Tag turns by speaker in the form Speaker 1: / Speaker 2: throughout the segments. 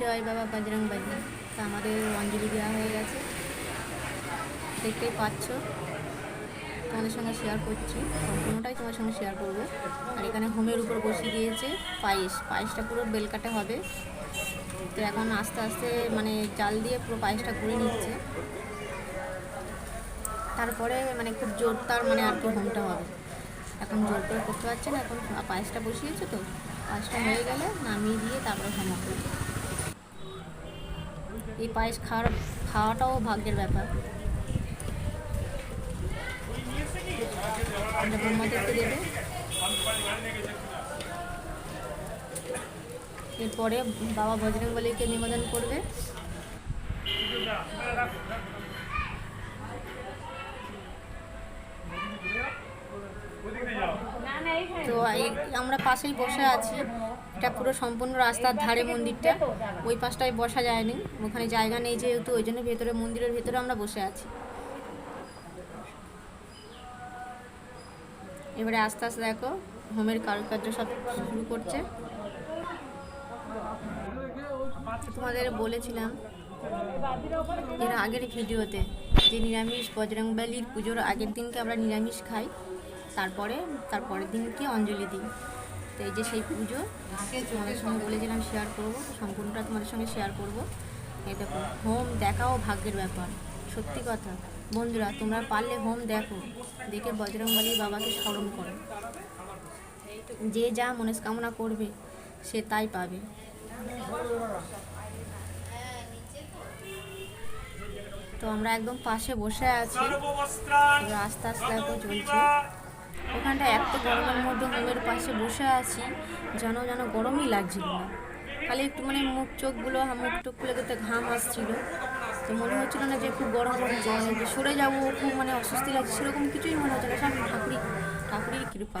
Speaker 1: জয় বাবা বজরং বালি। তা আমাদের অঞ্জলি দেওয়া হয়ে গেছে। দেখতেই পাচ্ছ। তোমাদের সঙ্গে শেয়ার করছি। সম্পূর্ণটাই তোমার সঙ্গে শেয়ার করব। আর এখানে হোমের উপর বসিয়ে দিয়েছে পায়েস। পায়েসটা পুরো বেলকাটে হবে। তো এখন আস্তে আস্তে মানে জাল দিয়ে পুরো পায়েসটা করে নিচ্ছে। তারপরে মানে খুব জোর তার মানে আর কি হোমটা হবে। এখন জোর করে করতে পারছে না। এখন পায়েসটা বসিয়েছে তো। পায়েসটা হয়ে গেলে নামিয়ে দিয়ে তারপরে হোম হবে এই পায়েস খাওয়ার, খাওয়াটাও ভাগ্যের ব্যাপার। এরপরে বাবা বজরং বলিকে নিবেদন করবে। তো আমরা পাশেই বসে আছি। এটা পুরো সম্পূর্ণ রাস্তার ধারে মন্দিরটা। ওই পাশটায় বসা যায়নি। ওখানে জায়গা নেই যেহেতু, ওই জন্য ভেতরে মন্দিরের ভেতরে আমরা বসে আছি। এবারে আস্তে আস্তে দেখো, হোমের কারুকার্য সব শুরু করছে। তোমাদের বলেছিলাম এর আগের ভিডিওতে যে নিরামিষ বজরংবলির পুজোর আগের দিনকে আমরা নিরামিষ খাই, তারপরে, তারপরের দিনকে অঞ্জলি দিই। তো এই যে সেই পুজো তোমাদের সঙ্গে বলেছিলাম শেয়ার করব সম্পূর্ণটা তোমাদের সঙ্গে শেয়ার করব। এই দেখো হোম দেখাও ভাগ্যের ব্যাপার, সত্যি কথা। বন্ধুরা, তোমরা পারলে হোম দেখো, দেখে বজরংবলী বাবাকে স্মরণ করো। যে যা মনস্কামনা করবে, সে তাই পাবে। তো আমরা একদম পাশে বসে আছি। আস্তে আস্তে চলছে। ওখানটা এত গরমের মধ্যে হোমের পাশে বসে আছি, যেন যেন গরমই লাগছিল না। খালি একটু মানে মুখ চোখগুলো মুখ টুকগুলোতে ঘাম আসছিল। তো মনে হচ্ছিল না যে খুব গরম মানে যে সরে যাব, খুব মানে অস্বস্তি লাগছে, সেরকম কিছুই মনে হচ্ছে না। সব ঠাকুরই, ঠাকুরের কৃপা।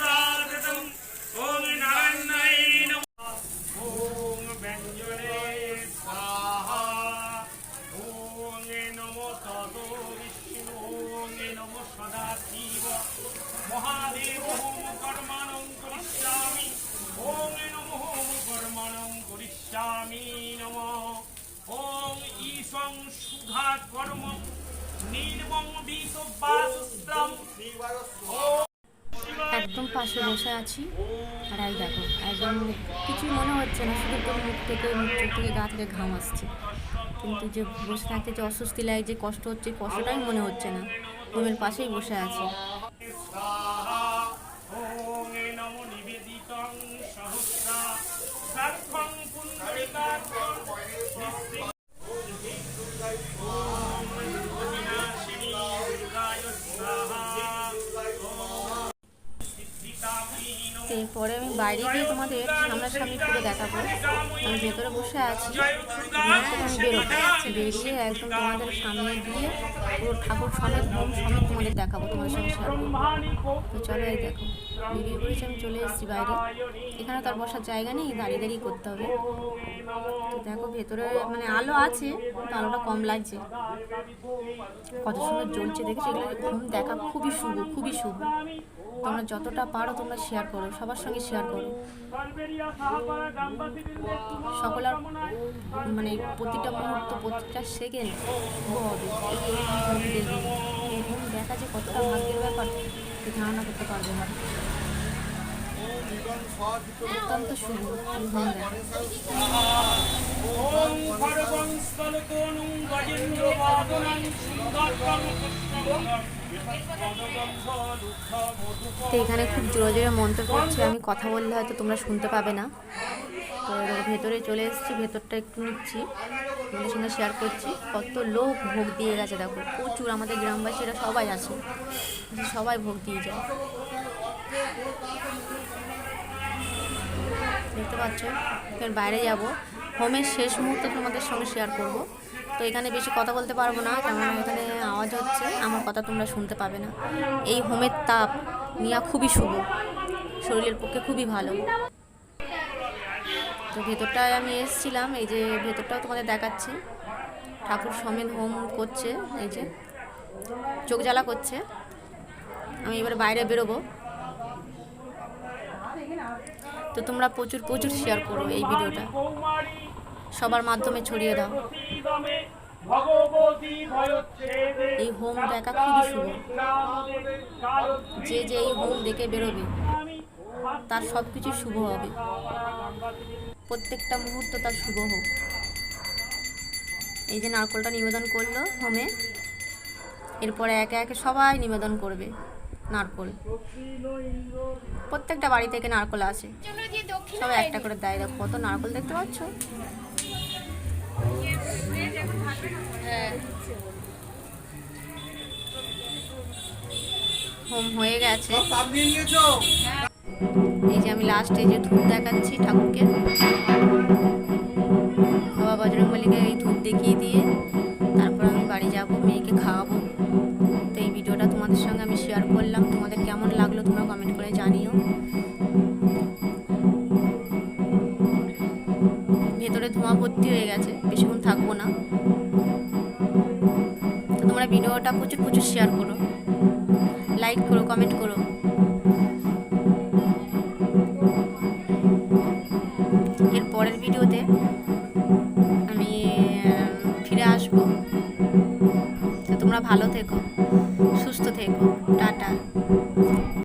Speaker 2: திருவிழாவிரதம் ஓம் நாராயண
Speaker 1: একদম পাশে বসে আছি। আর এই দেখো, একদম কিছুই মনে হচ্ছে না, শুধু তোর মুখ থেকে মুখ থেকে, গা থেকে ঘাম আসছে। কিন্তু যে বসে থাকতে যে অস্বস্তি লাগে, যে কষ্ট হচ্ছে, কষ্টটাই মনে হচ্ছে না। ঘুমের পাশেই বসে আছি। এরপরে আমি বাইরে গিয়ে তোমাদের সামনাসামনি পুরো দেখাবো। আমি ভেতরে বসে আছি। এরপর আমি বেরোবো বেরিয়ে একদম তোমাদের সামনে গিয়ে পুরো ঠাকুর সমেত হোম সমেত তোমাদের দেখাবো তোমাদের সঙ্গে তো চলো এই দেখো বেরিয়ে পড়েছি আমি চলে এসেছি বাইরে। এখানে তো আর বসার জায়গা নেই দাঁড়িয়ে দাঁড়িয়ে করতে হবে। তো দেখো ভেতরে মানে আলো আছে কিন্তু আলোটা কম লাগছে। কত সুন্দর জ্বলছে দেখেছ? এগুলো দেখা খুবই শুভ খুবই শুভ। তোমরা যতটা পারো তোমরা শেয়ার করো, সবার সঙ্গে শেয়ার করো। সকলের মানে প্রতিটা মুহূর্ত, প্রতিটা সেকেন্ড হবে। দেখা যে কতটা ভাগ্যের ব্যাপার ধারণা করতে পারবে না। অত্যন্ত
Speaker 2: লুব্ধ
Speaker 1: তো এখানে খুব জোরে জোরে মন্ত্র পড়ছে, আমি কথা বললে হয়তো তোমরা শুনতে পাবে না। তো ভেতরে চলে এসেছি, ভেতরটা একটু নিচ্ছি। তোমাদের সঙ্গে শেয়ার করছি। কত লোক ভোগ দিয়ে গেছে, দেখো। প্রচুর আমাদের গ্রামবাসীরা সবাই আছে। সবাই ভোগ দিয়ে যায়। দেখতে পাচ্ছ। এবার বাইরে যাব। হোমের শেষ মুহূর্ত তোমাদের সঙ্গে শেয়ার করব। তো এখানে বেশি কথা বলতে পারব না, কেননা এখানে আওয়াজ হচ্ছে, আমার কথা তোমরা শুনতে পাবে না। এই হোমের তাপ নেওয়া খুবই শুভ। শরীরের পক্ষে খুবই ভালো। তো ভেতরটায় আমি এসেছিলাম, এই যে ভেতরটাও তোমাদের দেখাচ্ছি। ঠাকুর সমেত হোম করছে, এই যে। চোখ জ্বালা করছে। আমি এবার বাইরে বেরোবো। তো তোমরা প্রচুর প্রচুর শেয়ার করো এই ভিডিওটা। সবার মাধ্যমে ছড়িয়ে দাও। এই হোম দেখা খুবই শুভ। যে যে এই হোম দেখে বেরোবে, তার সব কিছু শুভ হবে। প্রত্যেকটা মুহূর্ত তার শুভ হোক। এই যে নারকলটা নিবেদন করল হোমে এরপরে একে একে সবাই নিবেদন করবে। নারকল। প্রত্যেকটা বাড়ি থেকে নারকল আসে। সবাই একটা করে দেয়। দেখো কত নারকল দেখতে পাচ্ছ? হোম হয়ে গেছে। এই যে আমি লাস্টে যে ধূপ দেখাচ্ছি ঠাকুরকে। বাবা বজরংবলীকে এই ধূপ দেখিয়ে দিয়ে ভেতরে ভর্তি হয়ে গেছে, বেশিক্ষণ থাকব না। তোমরা ভিডিওটা প্রচুর প্রচুর শেয়ার করো। লাইক করো কমেন্ট করো। এর পরের ভিডিওতে আমি ফিরে আসব। তোমরা ভালো থেকো।